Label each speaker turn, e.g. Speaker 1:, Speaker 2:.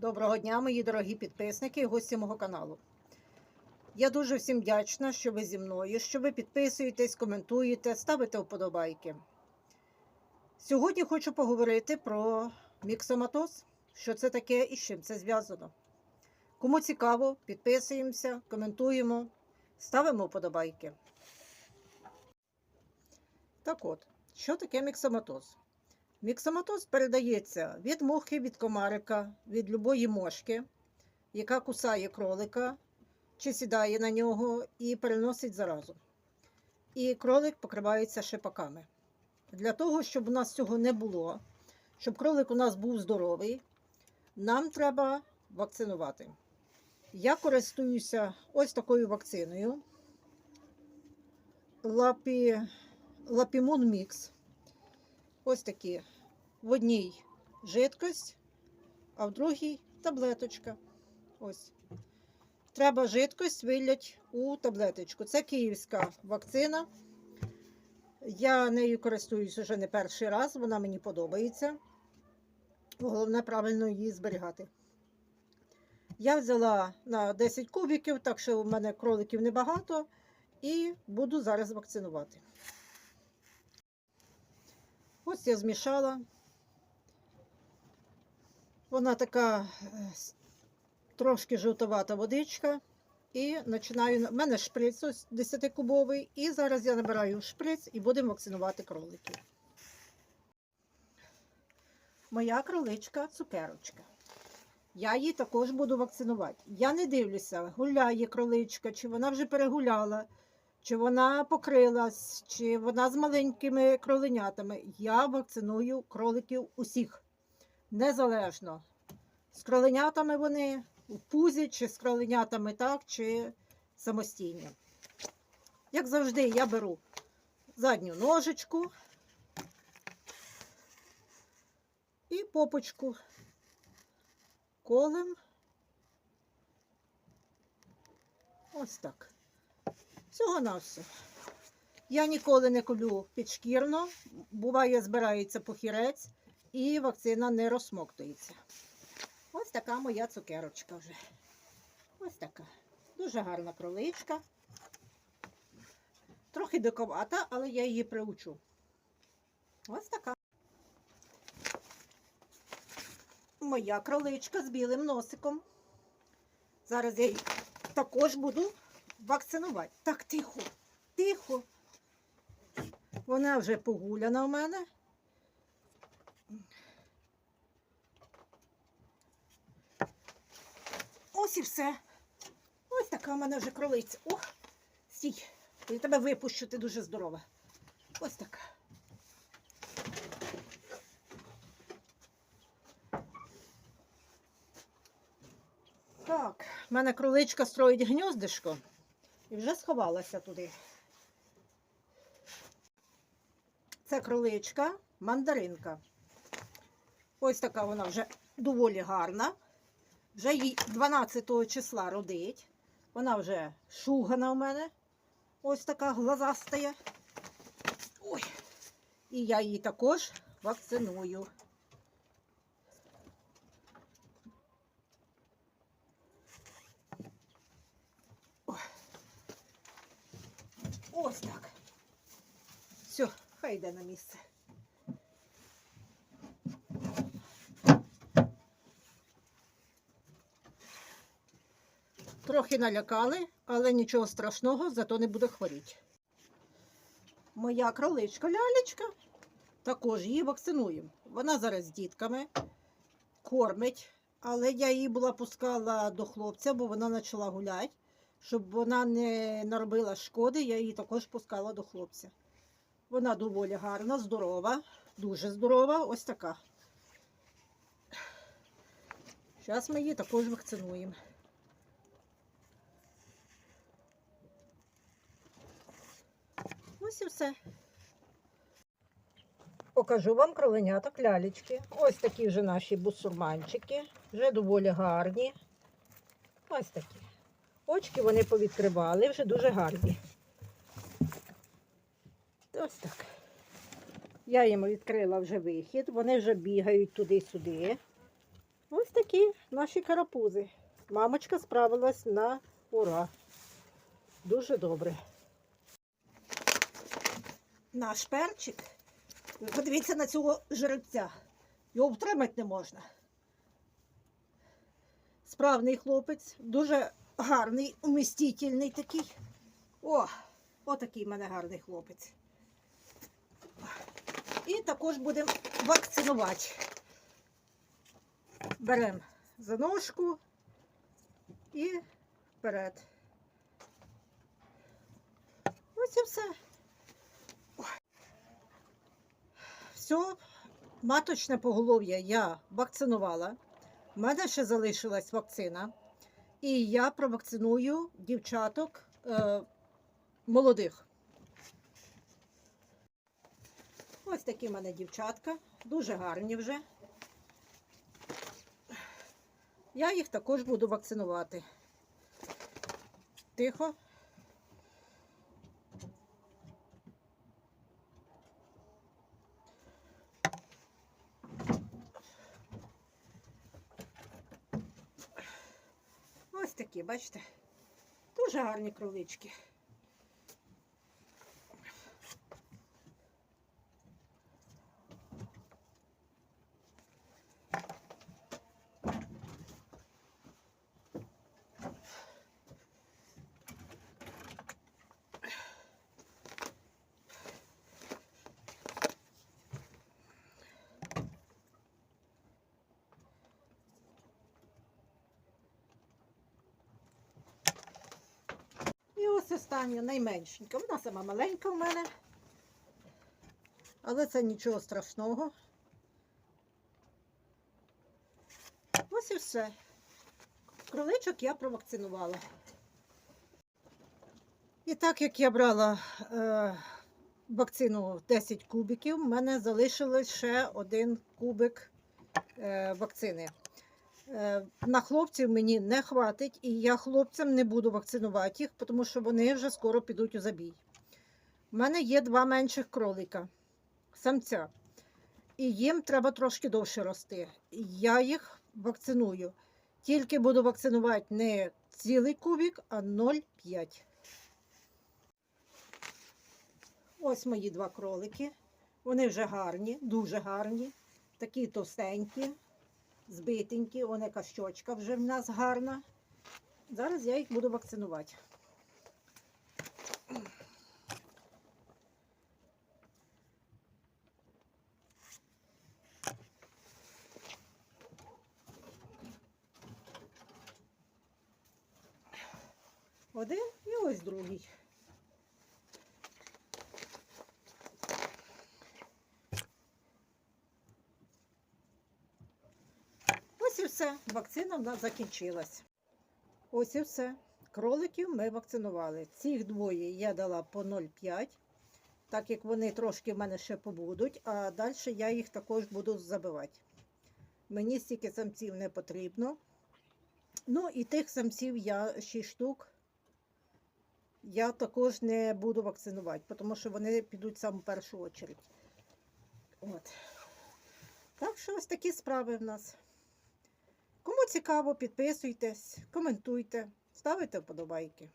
Speaker 1: Доброго дня, мої дорогі підписники і гості мого каналу. Я дуже всім вдячна, що ви зі мною, що ви підписуєтесь, коментуєте, ставите вподобайки. Сьогодні хочу поговорити про міксоматоз, що це таке і з чим це зв'язано. Кому цікаво, підписуємося, коментуємо, ставимо вподобайки. Так от, що таке міксоматоз? Міксоматоз передається від мухи, від комарика, від любої мошки, яка кусає кролика чи сідає на нього і переносить заразу. І кролик покривається шипаками. Для того, щоб у нас цього не було, щоб кролик у нас був здоровий, нам треба вакцинувати. Я користуюся ось такою вакциною Лапі... Лапімун Мікс. Ось такі. В одній жидкость, а в другій таблеточка. Ось. Треба жидкость вилять у таблеточку. Це київська вакцина. Я нею користуюсь вже не перший раз, вона мені подобається. Головне правильно її зберігати. Я взяла на 10 кубиків, так що в мене кроликів небагато, і буду зараз вакцинувати. Ось я змішала. Вона така е, трошки жовтовата водичка. І починаю. У мене шприц ось 10-кубовий. І зараз я набираю шприц і будемо вакцинувати кроликів. Моя кроличка цукерочка. Я її також буду вакцинувати. Я не дивлюся, гуляє кроличка, чи вона вже перегуляла, чи вона покрилась, чи вона з маленькими кроленятами. Я вакциную кроликів усіх. Незалежно. З кроленятами вони у пузі, чи з кроленятами так, чи самостійно. Як завжди, я беру задню ножичку і попочку колем. Ось так. Всього на все. Я ніколи не колю підшкірно. Буває, збирається похірець і вакцина не розсмоктується. Ось така моя цукерочка вже. Ось така. Дуже гарна кроличка. Трохи диковата, але я її приучу. Ось така. Моя кроличка з білим носиком. Зараз я її також буду вакцинувати. Так, тихо, тихо. Вона вже погуляна у мене. Ось і все. Ось така в мене вже кролиця. Ох, стій. Я тебе випущу, ти дуже здорова. Ось така. Так, в мене кроличка строїть гніздишко і вже сховалася туди. Це кроличка, мандаринка. Ось така вона вже доволі гарна. Вже їй 12 числа родить. Вона вже шугана у мене. Ось така глазастая. Ой. І я її також вакциную. Ось так. Все, хай йде на місце. Трохи налякали, але нічого страшного, зато не буде хворіти. Моя кроличка лялечка. Також її вакцинуємо. Вона зараз з дітками кормить, але я її була пускала до хлопця, бо вона почала гуляти. Щоб вона не наробила шкоди, я її також пускала до хлопця. Вона доволі гарна, здорова, дуже здорова, ось така. Зараз ми її також вакцинуємо. Ось і все. Покажу вам кроленяток лялечки. Ось такі вже наші бусурманчики. Вже доволі гарні. Ось такі. Очки вони повідкривали, вже дуже гарні. Ось так. Я їм відкрила вже вихід. Вони вже бігають туди-сюди. Ось такі наші карапузи. Мамочка справилась на ура. Дуже добре. Наш перчик. Ви подивіться на цього жеребця. Його втримати не можна. Справний хлопець, дуже гарний, умістительний такий. О, отакий в мене гарний хлопець. І також будемо вакцинувати. Беремо за ножку і вперед. Ось і все. Все, маточне поголов'я я вакцинувала. У мене ще залишилась вакцина. І я провакциную дівчаток е, молодих. Ось такі в мене дівчатка, дуже гарні вже. Я їх також буду вакцинувати. Тихо. Ось такі, бачите? Дуже гарні кролички. І ось остання найменшенька. Вона сама маленька в мене. Але це нічого страшного. Ось і все. Кроличок я провакцинувала. І так як я брала е, вакцину 10 кубиків, в мене залишилось ще один кубик е, вакцини. Е, На хлопців мені не хватить, і я хлопцям не буду вакцинувати їх, тому що вони вже скоро підуть у забій. У мене є два менших кролика, самця, і їм треба трошки довше рости. Я їх вакциную. Тільки буду вакцинувати не цілий кубик, а 0,5. Ось мої два кролики. Вони вже гарні, дуже гарні, такі товстенькі збитенькі, он яка щочка вже в нас гарна. Зараз я їх буду вакцинувати. Один і ось другий. Ось і все. Вакцина в нас закінчилась. Ось і все. Кроликів ми вакцинували. Цих двоє я дала по 0,5, так як вони трошки в мене ще побудуть, а далі я їх також буду забивати. Мені стільки самців не потрібно. Ну і тих самців я 6 штук. Я також не буду вакцинувати, тому що вони підуть саме в першу очередь. От. Так що ось такі справи в нас. Кому цікаво, підписуйтесь, коментуйте, ставите вподобайки.